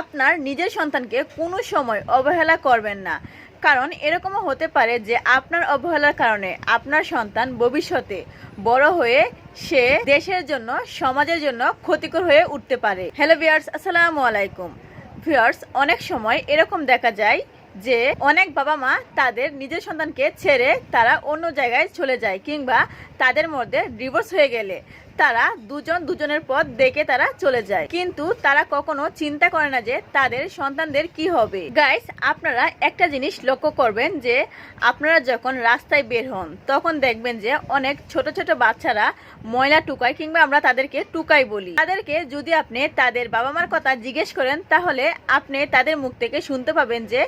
আপনার নিজের সন্তানকে কোনো সময় অবহেলা করবেন না। কারণ এরকমও হতে পারে যে আপনার অবহেলার কারণে আপনার সন্তান ভবিষ্যতে বড় হয়ে সে দেশের জন্য, সমাজের জন্য ক্ষতিকর হয়ে উঠতে পারে। হ্যালো ভিয়ার্স আসসালামু আলাইকুম। ভিয়ার্স অনেক সময় এরকম দেখা যায় যে অনেক বাবা মা তাদের নিজের সন্তানকে ছেড়ে তারা অন্য জায়গায় চলে যায় কিংবা তাদের মধ্যে ডিভোর্স হয়ে গেলে তারা দুজন দুজনের পথ দেখে তারা চলে যায়। কিন্তু তারা কখনো চিন্তা করে না যে তাদের সন্তানদের কি হবে। গাইস আপনারা একটা জিনিস লক্ষ্য করবেন যে আপনারা যখন রাস্তায় বের হন, তখন দেখবেন যে অনেক ছোট ছোট বাচ্চারা ময়লা টুকায় কিংবা আমরা তাদেরকে টুকাই বলি। তাদেরকে যদি আপনি তাদের বাবা মার কথা জিজ্ঞেস করেন, তাহলে আপনি তাদের মুখ থেকে শুনতে পাবেন যে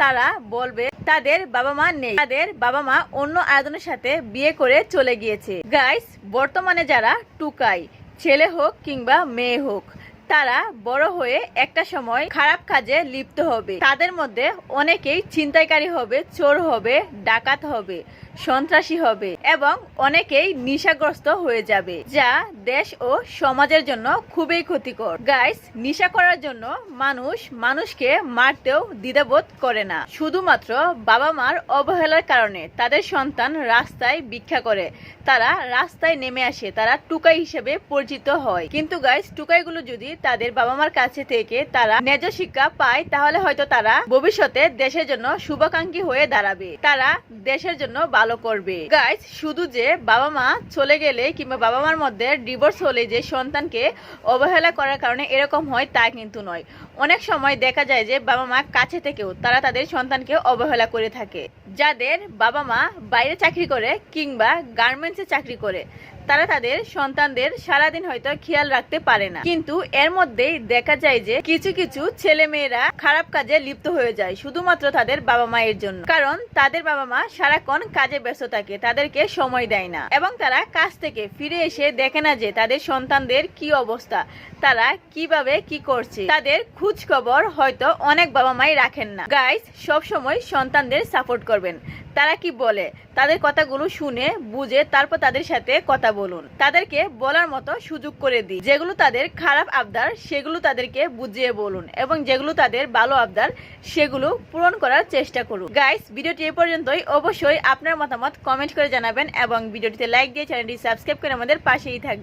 তারা বলবে, তাদের বাবা মা নেই। তাদের বাবা মা অন্য আয়োজনের সাথে বিয়ে করে চলে গিয়েছে। গাইস বর্তমানে যারা টুকাই, ছেলে হোক কিংবা মেয়ে হোক তারা বড় হয়ে একটা সময় খারাপ কাজে লিপ্ত হবে। তাদের মধ্যে অনেকেই ছিনতাইকারী হবে, চোর হবে, ডাকাত হবে, সন্ত্রাসী হবে এবং অনেকেই নিশাগ্রস্ত হয়ে যাবে, যা দেশ ও সমাজের জন্য খুবই ক্ষতিকর। গাইস নিশা করার জন্য মানুষ মানুষকে মারতেও দ্বিধাবোধ করে না। শুধুমাত্র বাবা মার অবহেলার কারণে তাদের সন্তান রাস্তায় ভিক্ষা করে। তারা রাস্তায় নেমে আসে, তারা টুকাই হিসেবে পরিচিত হয়। কিন্তু গাইস টুকাইগুলো যদি তাদের বাবা মার কাছে থেকে তারা ন্যায্য শিক্ষা পায়, তাহলে হয়তো তারা ভবিষ্যতে দেশের জন্য শুভাকাঙ্ক্ষী হয়ে দাঁড়াবে। তারা দেশের জন্য ভালো করবে। গাইস শুধু যে বাবা মা চলে গেলে কিংবা বাবা মার মধ্যে ডিভোর্স হলে যে সন্তানকে অবহেলা করার কারণে এরকম হয় তা কিন্তু নয়। অনেক সময় দেখা যায় যে বাবা মা কাছে থেকেও তারা তাদের সন্তানকে অবহেলা করে থাকে। যাদের বাবা মা বাইরে চাকরি করে কিংবা গার্মেন্টসে চাকরি করে, তারা তাদের সন্তানদের সারাদিন হয়তো খেয়াল রাখতে পারে না। কিন্তু এর মধ্যেই দেখা যায় যে কিছু কিছু ছেলে মেয়েরা খারাপ কাজে লিপ্ত হয়ে যায়, শুধুমাত্র তাদের বাবা মায়ের জন্য। কারণ তাদের বাবা মা সারাক্ষণ কাজে ব্যস্ত থাকে, তাদেরকে সময় দেয় না। এবং তারা কাজ থেকে ফিরে এসে দেখে না যে তাদের সন্তানদের কি অবস্থা, তারা কীভাবে কি করছে। তাদের খোঁজ খবর হয়তো অনেক বাবা মাই রাখেন না। গাইস সব সময় সন্তানদের সাপোর্ট করবেন তারা কি বলে? তাদের কথাগুলো শুনে, বুঝে, তারপর তাদের সাথে কথা বলুন। তাদেরকে বলার মতো সুযোগ করে দিই। যেগুলো তাদের খারাপ আবদার, সেগুলো তাদেরকে বুঝিয়ে বলুন এবং যেগুলো তাদের ভালো আবদার, সেগুলো পূরণ করার চেষ্টা করুন। গাইস ভিডিওটি এ পর্যন্তই। অবশ্যই আপনার মতামত কমেন্ট করে জানাবেন এবং ভিডিওটিতে লাইক দিয়ে চ্যানেলটি সাবস্ক্রাইব করে আমাদের পাশেই থাকবেন।